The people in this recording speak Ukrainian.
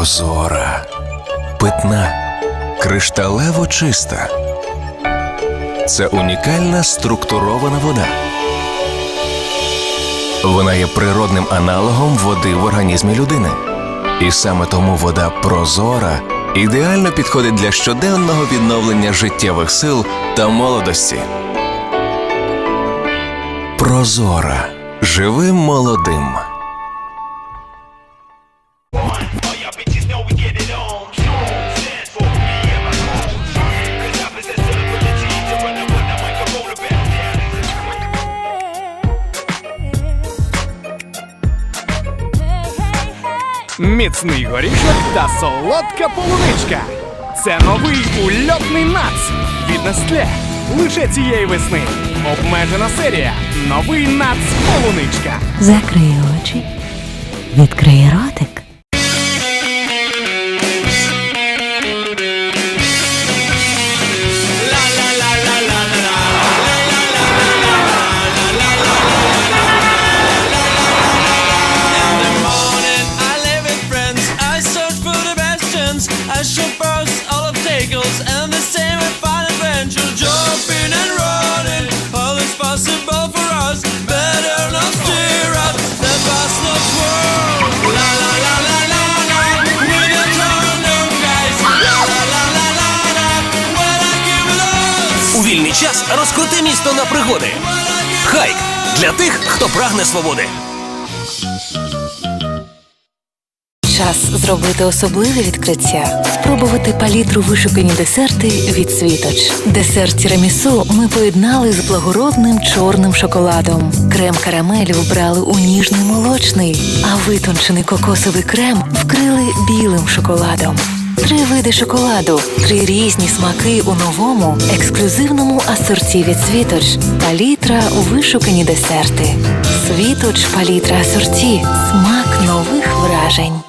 Прозора, питна, кришталево чиста. Це унікальна структурована вода. Вона є природним аналогом води в організмі людини. І саме тому вода прозора ідеально підходить для щоденного відновлення життєвих сил та молодості. Прозора. Живи молодим. Міцний горішок та солодка полуничка. Це новий ульотний нац від Nestle. Лише цієї весни. Обмежена серія. Новий нац полуничка. Закрий очі, відкрий ротик. Bastions. I shop both all obstacles and the same with fun adventure. Jumping and running, all is possible for us. Better not steer up the past not world. La la la la la la. A turn of guys. La la la la la la. When I give all. У вільний час розкрути місто на пригоди. Хайк для тих, хто прагне свободи. Час зробити особливе відкриття. Спробувати палітру вишукані десерти від світоч. Десерт тірамісу ми поєднали з благородним чорним шоколадом. Крем карамель вбрали у ніжний молочний, а витончений кокосовий крем вкрили білим шоколадом. Три види шоколаду, три різні смаки у новому ексклюзивному асорті від Світоч. Палітра вишукані десерти. Світоч палітра асорті. Смак нових вражень.